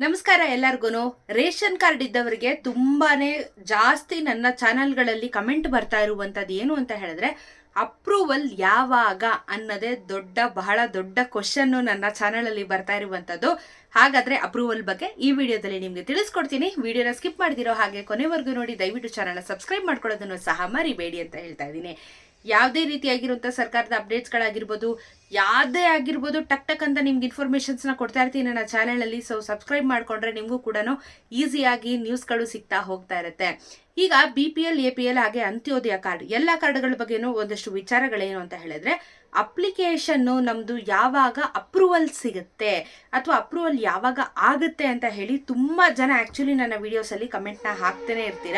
ನಮಸ್ಕಾರ ಎಲ್ಲರಿಗೂ ration card ಇದ್ದವರಿಗೆ ತುಂಬಾನೇ ಜಾಸ್ತಿ ನನ್ನ ಚಾನೆಲ್ಗಳಲ್ಲಿ ಕಮೆಂಟ್ ಬರ್ತಾ ಇರುವಂತದ್ದು ಏನು ಅಂತ ಹೇಳಿದ್ರೆ ಅಪ್ರೂವಲ್ ಯಾವಾಗ ಅನ್ನೋದೇ ದೊಡ್ಡ, ಬಹಳ ದೊಡ್ಡ ಕ್ವಶನ್ ನನ್ನ ಚಾನೆಲ್ ಅಲ್ಲಿ ಬರ್ತಾ ಇರುವಂಥದ್ದು ಹಾಗಾದ್ರೆ ಅಪ್ರೂವಲ್ ಬಗ್ಗೆ ಈ ವಿಡಿಯೋದಲ್ಲಿ ನಿಮಗೆ ತಿಳಿಸ್ಕೊಡ್ತೀನಿ. ವಿಡಿಯೋನ ಸ್ಕಿಪ್ ಮಾಡಿದಿರೋ ಹಾಗೆ ಕೊನೆವರೆಗೂ ನೋಡಿ, ದಯವಿಟ್ಟು ಚಾನಲ್ನ ಸಬ್ಸ್ಕ್ರೈಬ್ ಮಾಡ್ಕೊಳ್ಳೋದನ್ನು ಸಹ ಮರಿಬೇಡಿ ಅಂತ ಹೇಳ್ತಾ ಇದ್ದೀನಿ. ಯಾವುದೇ ರೀತಿಯಾಗಿರುವಂಥ ಸರ್ಕಾರದ ಅಪ್ಡೇಟ್ಸ್ಗಳಾಗಿರ್ಬೋದು ಯಾವುದೇ ಆಗಿರ್ಬೋದು, ಟಕ್ ಟಕ್ ಅಂತ ನಿಮ್ಗೆ ಇನ್ಫಾರ್ಮೇಷನ್ಸ್ನ ಕೊಡ್ತಾ ಇರ್ತೀನಿ ನನ್ನ ಚಾನಲಲ್ಲಿ ಸೊ ಸಬ್ಸ್ಕ್ರೈಬ್ ಮಾಡಿಕೊಂಡ್ರೆ ನಿಮಗೂ ಕೂಡ ಈಸಿಯಾಗಿ ನ್ಯೂಸ್ಗಳು ಸಿಗ್ತಾ ಹೋಗ್ತಾ ಇರುತ್ತೆ. ಈಗ B P L A P L ಹಾಗೆ ಅಂತ್ಯೋದಯ ಕಾರ್ಡ್ ಎಲ್ಲ ಕಾರ್ಡ್ಗಳ ಬಗ್ಗೆನೂ ಒಂದಷ್ಟು ವಿಚಾರಗಳೇನು ಅಂತ ಹೇಳಿದ್ರೆ ಅಪ್ಲಿಕೇಶನ್ನು ನಮ್ಮದು ಯಾವಾಗ ಅಪ್ರೂವಲ್ ಸಿಗುತ್ತೆ ಅಥವಾ ಅಪ್ರೂವಲ್ ಯಾವಾಗ ಆಗುತ್ತೆ ಅಂತ ಹೇಳಿ ತುಂಬ ಜನ ಆ್ಯಕ್ಚುಲಿ ನನ್ನ ವೀಡಿಯೋಸಲ್ಲಿ ಕಮೆಂಟ್ನ ಹಾಕ್ತೇನೆ ಇರ್ತೀರ.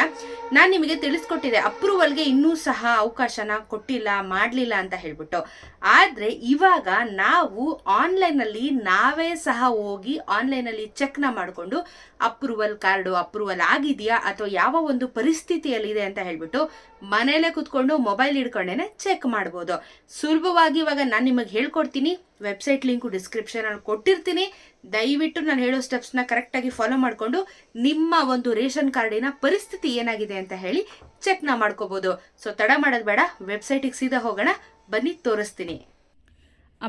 ನಾನು ನಿಮಗೆ ತಿಳಿಸ್ಕೊಟ್ಟಿದ್ದೆ ಅಪ್ರೂವಲ್ಗೆ ಇನ್ನೂ ಸಹ ಅವಕಾಶನ ಕೊಟ್ಟಿಲ್ಲ, ಮಾಡಲಿಲ್ಲ ಅಂತ ಹೇಳ್ಬಿಟ್ಟು. ಆದರೆ ಇವಾಗ ನಾವು ಆನ್ಲೈನಲ್ಲಿ ನಾವೇ ಸಹ ಹೋಗಿ ಆನ್ಲೈನಲ್ಲಿ ಚೆಕ್ನ ಮಾಡಿಕೊಂಡು ಅಪ್ರೂವಲ್ ಕಾರ್ಡು ಅಪ್ರೂವಲ್ ಆಗಿದೆಯಾ ಅಥವಾ ಯಾವ ಒಂದು ಪರಿಸ್ಥಿತಿಯಲ್ಲಿದೆ ಅಂತ ಹೇಳ್ಬಿಟ್ಟು ಮನೇಲೆ ಕುತ್ಕೊಂಡು ಮೊಬೈಲ್ ಹಿಡ್ಕೊಂಡೇನೆ ಚೆಕ್ ಮಾಡ್ಬೋದು. ಸುಲಭವಾಗಿ ಇವಾಗ ನಾನು ನಿಮಗೆ ಹೇಳ್ಕೊಡ್ತೀನಿ ವೆಬ್ಸೈಟ್ ಲಿಂಕು ಡಿಸ್ಕ್ರಿಪ್ಷನಲ್ಲಿ ಕೊಟ್ಟಿರ್ತೀನಿ. ದಯವಿಟ್ಟು ನಾನು ಹೇಳೋ ಸ್ಟೆಪ್ಸ್ನ ಕರೆಕ್ಟಾಗಿ ಫಾಲೋ ಮಾಡಿಕೊಂಡು ನಿಮ್ಮ ಒಂದು ರೇಷನ್ ಕಾರ್ಡಿನ ಪರಿಸ್ಥಿತಿ ಏನಾಗಿದೆ ಅಂತ ಹೇಳಿ ಚೆಕ್ನ ಮಾಡ್ಕೋಬೋದು. ಸೊ ತಡ ಮಾಡೋದು ಬೇಡ ವೆಬ್ಸೈಟಿಗೆ ಸೀದಾ ಹೋಗೋಣ, ಬನ್ನಿ ತೋರಿಸ್ತೀನಿ.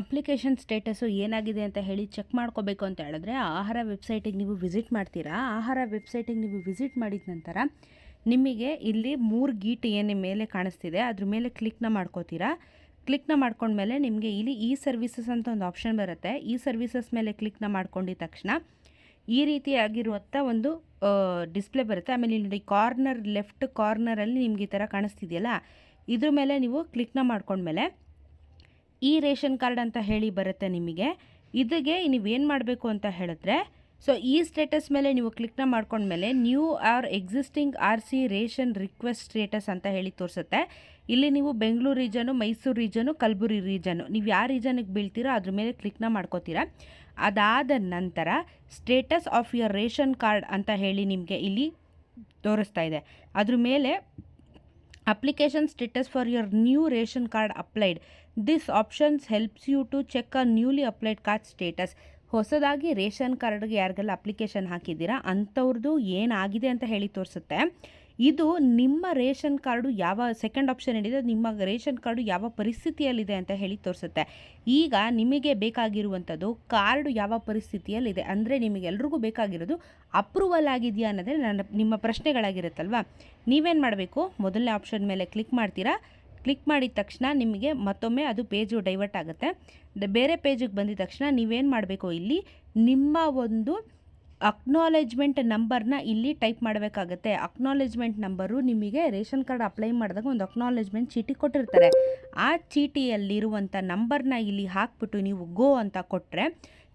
ಅಪ್ಲಿಕೇಶನ್ ಸ್ಟೇಟಸ್ಸು ಏನಾಗಿದೆ ಅಂತ ಹೇಳಿ ಚೆಕ್ ಮಾಡ್ಕೋಬೇಕು ಅಂತ ಹೇಳಿದ್ರೆ ಆಹಾರ ವೆಬ್ಸೈಟಿಗೆ ನೀವು ವಿಸಿಟ್ ಮಾಡ್ತೀರಾ? ಆಹಾರ ವೆಬ್ಸೈಟಿಗೆ ನೀವು ವಿಸಿಟ್ ಮಾಡಿದ ನಂತರ ನಿಮಗೆ ಇಲ್ಲಿ ಮೂರು ಗೀಟ್ ಏನು ಮೇಲೆ ಕಾಣಿಸ್ತಿದೆ, ಅದ್ರ ಮೇಲೆ ಕ್ಲಿಕ್ನ ಮಾಡ್ಕೋತೀರಾ? ಕ್ಲಿಕ್ನ ಮಾಡ್ಕೊಂಡ್ಮೇಲೆ ನಿಮಗೆ ಇಲ್ಲಿ ಇ ಸರ್ವಿಸಸ್ ಅಂತ ಒಂದು ಆಪ್ಷನ್ ಬರುತ್ತೆ. ಈ ಸರ್ವಿಸಸ್ ಮೇಲೆ ಕ್ಲಿಕ್ನ ಮಾಡ್ಕೊಂಡಿದ ತಕ್ಷಣ ಈ ರೀತಿಯಾಗಿರುವಂಥ ಒಂದು ಡಿಸ್ಪ್ಲೇ ಬರುತ್ತೆ. ಆಮೇಲೆ ಇಲ್ಲಿ ನೋಡಿ ಕಾರ್ನರ್ ಲೆಫ್ಟ್ ಕಾರ್ನರಲ್ಲಿ ನಿಮ್ಗೆ ಈ ಥರ ಕಾಣಿಸ್ತಿದೆಯಲ್ಲ? ಇದ್ರ ಮೇಲೆ ನೀವು ಕ್ಲಿಕ್ನ ಮಾಡ್ಕೊಂಡ್ಮೇಲೆ ಈ ರೇಷನ್ ಕಾರ್ಡ್ ಅಂತ ಹೇಳಿ ಬರುತ್ತೆ ನಿಮಗೆ. ಇದಕ್ಕೆ ನೀವೇನು ಮಾಡಬೇಕು ಅಂತ ಹೇಳಿದ್ರೆ ಸೊ ಈ ಸ್ಟೇಟಸ್ ಮೇಲೆ ನೀವು ಕ್ಲಿಕ್ನ ಮಾಡ್ಕೊಂಡ್ಮೇಲೆ new or existing R C ration request status ಅಂತ ಹೇಳಿ ತೋರಿಸುತ್ತೆ. ಇಲ್ಲಿ ನೀವು ಬೆಂಗಳೂರು ರೀಜನು ಮೈಸೂರು ರೀಜನು ಕಲಬುರಗಿ ರೀಜನು ನೀವು ಯಾವ ರೀಜನಿಗೆ ಬೀಳ್ತೀರೋ ಅದ್ರ ಮೇಲೆ ಕ್ಲಿಕ್ನ ಮಾಡ್ಕೋತೀರಾ. ಅದಾದ ನಂತರ status of your ration card ಅಂತ ಹೇಳಿ ನಿಮಗೆ ಇಲ್ಲಿ ತೋರಿಸ್ತಾ ಇದೆ. ಅದ್ರ ಮೇಲೆ application status for your new ration card applied this options helps you to check a newly applied card status ಹೊಸದಾಗಿ ರೇಷನ್ ಕಾರ್ಡ್ಗೆ ಯಾರಿಗೆಲ್ಲ ಅಪ್ಲಿಕೇಶನ್ ಹಾಕಿದ್ದೀರಾ ಅಂಥವ್ರದ್ದು ಏನಾಗಿದೆ ಅಂತ ಹೇಳಿ ತೋರಿಸುತ್ತೆ. ಇದು ನಿಮ್ಮ ರೇಷನ್ ಕಾರ್ಡು ಯಾವ ಸೆಕೆಂಡ್ ಆಪ್ಷನ್ ಏನಿದೆ, ನಿಮ್ಮ ರೇಷನ್ ಕಾರ್ಡು ಯಾವ ಪರಿಸ್ಥಿತಿಯಲ್ಲಿದೆ ಅಂತ ಹೇಳಿ ತೋರಿಸುತ್ತೆ. ಈಗ ನಿಮಗೆ ಬೇಕಾಗಿರುವಂಥದ್ದು ಕಾರ್ಡು ಯಾವ ಪರಿಸ್ಥಿತಿಯಲ್ಲಿದೆ, ಅಂದರೆ ನಿಮಗೆಲ್ರಿಗೂ ಬೇಕಾಗಿರೋದು ಅಪ್ರೂವಲ್ ಆಗಿದೆಯಾ ಅನ್ನೋದೇ ನನ್ನ, ನಿಮ್ಮ ಪ್ರಶ್ನೆಗಳಾಗಿರುತ್ತಲ್ವಾ? ನೀವೇನು ಮಾಡಬೇಕು? ಮೊದಲನೇ ಆಪ್ಷನ್ ಮೇಲೆ ಕ್ಲಿಕ್ ಮಾಡ್ತೀರಾ? ಕ್ಲಿಕ್ ಮಾಡಿದ ತಕ್ಷಣ ನಿಮಗೆ ಮತ್ತೊಮ್ಮೆ ಅದು ಪೇಜು ಡೈವರ್ಟ್ ಆಗುತ್ತೆ. ಬೇರೆ ಪೇಜಿಗೆ ಬಂದಿದ ತಕ್ಷಣ ನೀವೇನು ಮಾಡಬೇಕು ಇಲ್ಲಿ? ನಿಮ್ಮ ಒಂದು ಅಕ್ನಾಲೆಜ್ಮೆಂಟ್ ನಂಬರ್ನ ಇಲ್ಲಿ ಟೈಪ್ ಮಾಡಬೇಕಾಗತ್ತೆ. ಅಕ್ನಾಲೆಜ್ಮೆಂಟ್ ನಂಬರು ನಿಮಗೆ ರೇಷನ್ ಕಾರ್ಡ್ ಅಪ್ಲೈ ಮಾಡಿದಾಗ ಒಂದು ಅಕ್ನಾಲೇಜ್ಮೆಂಟ್ ಚೀಟಿ ಕೊಟ್ಟಿರ್ತಾರೆ. ಆ ಚೀಟಿಯಲ್ಲಿರುವಂಥ ನಂಬರ್ನ ಇಲ್ಲಿ ಹಾಕ್ಬಿಟ್ಟು ನೀವು ಗೋ ಅಂತ ಕೊಟ್ಟರೆ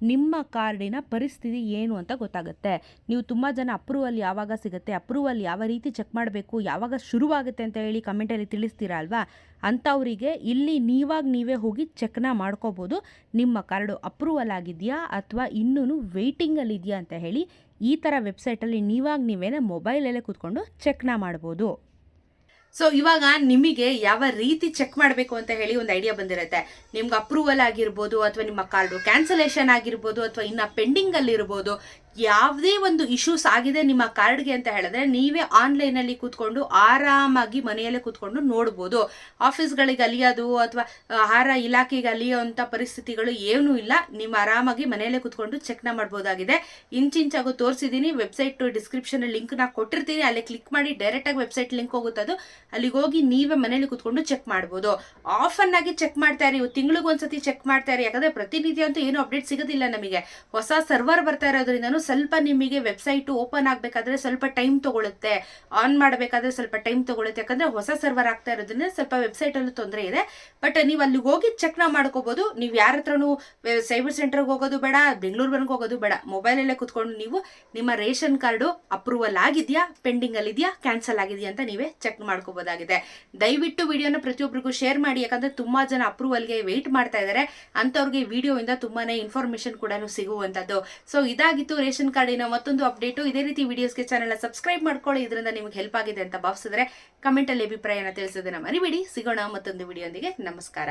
ನಿಮ್ಮ ಕಾರ್ಡಿನ ಪರಿಸ್ಥಿತಿ ಏನು ಅಂತ ಗೊತ್ತಾಗುತ್ತೆ. ನೀವು ತುಂಬ ಜನ ಅಪ್ರೂವಲ್ ಯಾವಾಗ ಸಿಗುತ್ತೆ, ಅಪ್ರೂವಲ್ ಯಾವ ರೀತಿ ಚೆಕ್ ಮಾಡಬೇಕು, ಯಾವಾಗ ಶುರುವಾಗುತ್ತೆ ಅಂತ ಹೇಳಿ ಕಮೆಂಟಲ್ಲಿ ತಿಳಿಸ್ತೀರಾ ಅಲ್ವಾ? ಅಂಥವರಿಗೆ ಇಲ್ಲಿ ನೀವಾಗ ನೀವೇ ಹೋಗಿ ಚೆಕ್ನ ಮಾಡ್ಕೋಬೋದು. ನಿಮ್ಮ ಕಾರ್ಡು ಅಪ್ರೂವಲ್ ಆಗಿದೆಯಾ ಅಥವಾ ಇನ್ನೂ ವೆಯ್ಟಿಂಗಲ್ಲಿ ಇದೆಯಾ ಅಂತ ಹೇಳಿ ಈ ಥರ ವೆಬ್ಸೈಟಲ್ಲಿ ನೀವಾಗ ನೀವೇನೇ ಮೊಬೈಲಲ್ಲೇ ಕೂತ್ಕೊಂಡು ಚೆಕ್ನ ಮಾಡ್ಬೋದು. ಸೊ ಇವಾಗ ನಿಮಗೆ ಯಾವ ರೀತಿ ಚೆಕ್ ಮಾಡಬೇಕು ಅಂತ ಹೇಳಿ ಒಂದು ಐಡಿಯಾ ಬಂದಿರುತ್ತೆ. ನಿಮ್ಗೆ ಅಪ್ರೂವಲ್ ಆಗಿರ್ಬೋದು ಅಥವಾ ನಿಮ್ಮ ಕಾರ್ಡು ಕ್ಯಾನ್ಸಲೇಷನ್ ಆಗಿರ್ಬೋದು ಅಥವಾ ಇನ್ನು ಪೆಂಡಿಂಗಲ್ಲಿರ್ಬೋದು ಯಾವುದೇ ಒಂದು ಇಶ್ಯೂಸ್ ಆಗಿದೆ ನಿಮ್ಮ ಕಾರ್ಡ್ಗೆ ಅಂತ ಹೇಳಿದ್ರೆ ನೀವೇ ಆನ್ಲೈನಲ್ಲಿ ಕೂತ್ಕೊಂಡು ಆರಾಮಾಗಿ ಮನೆಯಲ್ಲೇ ಕೂತ್ಕೊಂಡು ನೋಡ್ಬೋದು. ಆಫೀಸ್ಗಳಿಗೆ ಅಲಿಯೋದು ಅಥವಾ ಆಹಾರ ಇಲಾಖೆಗೆ ಅಲಿಯುವಂಥ ಪರಿಸ್ಥಿತಿಗಳು ಏನೂ ಇಲ್ಲ. ನೀವು ಆರಾಮಾಗಿ ಮನೆಯಲ್ಲೇ ಕೂತ್ಕೊಂಡು ಚೆಕ್ನ ಮಾಡ್ಬೋದಾಗಿದೆ. ಇಂಚಿಂಚಾಗೂ ತೋರಿಸಿದ್ದೀನಿ ವೆಬ್ಸೈಟ್ ಡಿಸ್ಕ್ರಿಪ್ಷನ್ ಲಿಂಕ್ನ ಕೊಟ್ಟಿರ್ತೀನಿ. ಅಲ್ಲಿ ಕ್ಲಿಕ್ ಮಾಡಿ ಡೈರೆಕ್ಟಾಗಿ ವೆಬ್ಸೈಟ್ ಲಿಂಕ್ ಹೋಗುತ್ತದು ಅಲ್ಲಿಗೆ ಹೋಗಿ ನೀವೇ ಮನೇಲಿ ಕೂತ್ಕೊಂಡು ಚೆಕ್ ಮಾಡ್ಬೋದು. ಆಫನ್ ಆಗಿ ಚೆಕ್ ಮಾಡ್ತಾ ಇರಿ, ತಿಂಗಳಿಗೊಂದ್ಸತಿ ಚೆಕ್ ಮಾಡ್ತಾ ಇರಿ. ಯಾಕಂದ್ರೆ ಪ್ರತಿನಿಧಿ ಅಂತೂ ಏನು ಅಪ್ಡೇಟ್ ಸಿಗೋದಿಲ್ಲ ನಮಗೆ. ಹೊಸ ಸರ್ವರ್ ಬರ್ತಾ ಇರೋದ್ರಿಂದನೂ ಸ್ವಲ್ಪ ನಿಮಗೆ ವೆಬ್ಸೈಟ್ ಓಪನ್ ಆಗಬೇಕಾದ್ರೆ ಸ್ವಲ್ಪ ಟೈಮ್ ತಗೊಳುತ್ತೆ. ಆನ್ ಮಾಡಬೇಕಾದ್ರೆ ಸ್ವಲ್ಪ ಟೈಮ್ ತಗೊಳುತ್ತೆ. ಯಾಕಂದ್ರೆ ಹೊಸ ಸರ್ವರ್ ಆಗ್ತಾ ಇರೋದ್ರಿಂದ ಸ್ವಲ್ಪ ವೆಬ್ಸೈಟ್ ಅಲ್ಲೂ ತೊಂದರೆ ಇದೆ. ಬಟ್ ನೀವು ಅಲ್ಲಿಗೆ ಹೋಗಿ ಚೆಕ್ನ ಮಾಡ್ಕೋಬಹುದು ನೀವು ಯಾರ ಹತ್ರನೂ ಸೈಬರ್ ಸೆಂಟರ್ಗೆ ಹೋಗೋದು ಬೇಡ, ಬೆಂಗಳೂರು ಬಂದು ಹೋಗೋದು ಬೇಡ. ಮೊಬೈಲಲ್ಲೇ ಕುತ್ಕೊಂಡು ನೀವು ನಿಮ್ಮ ರೇಷನ್ ಕಾರ್ಡು ಅಪ್ರೂವಲ್ ಆಗಿದೆಯಾ, ಪೆಂಡಿಂಗ್ ಅಲ್ಲಿ ಇದೆಯಾ, ಕ್ಯಾನ್ಸಲ್ ಆಗಿದೆಯಾ ಅಂತ ನೀವೇ ಚೆಕ್ ಮಾಡ್ಕೋಬೋದಾಗಿದೆ. ದಯವಿಟ್ಟು ವಿಡಿಯೋನ ಪ್ರತಿಯೊಬ್ಬರಿಗೂ ಶೇರ್ ಮಾಡಿ. ಯಾಕಂದ್ರೆ ತುಂಬಾ ಜನ ಅಪ್ರೂವಲ್ಗೆ ವೆಯ್ಟ್ ಮಾಡ್ತಾ ಇದ್ದಾರೆ ಅಂಥವ್ರಿಗೆ ವಿಡಿಯೋಯಿಂದ ತುಂಬಾನೇ ಇನ್ಫಾರ್ಮೇಷನ್ ಕೂಡ ಸಿಗುವಂಥದ್ದು. ಸೊ ಇದಾಗಿತ್ತು ರೇಷನ್ ಕಾರ್ಡಿನ ಮತ್ತೊಂದು ಅಪ್ಡೇಟು ಇದೇ ರೀತಿ ವಿಡಿಯೋಸ್ಗೆ ಚಾನೆಲ್ನ ಸಬ್ಸ್ಕ್ರೈಬ್ ಮಾಡ್ಕೊಳ್ಳಿ. ಇದರಿಂದ ನಿಮ್ಗೆ ಹೆಲ್ಪ್ ಆಗಿದೆ ಅಂತ ಭಾವಿಸಿದ್ರೆ ಕಮೆಂಟಲ್ಲಿ ಅಭಿಪ್ರಾಯನ ತಿಳಿಸೋದನ್ನ ಮರಿಬೇಡಿ. ಸಿಗೋಣ ಮತ್ತೊಂದು ವಿಡಿಯೋಂದಿಗೆ ನಮಸ್ಕಾರ.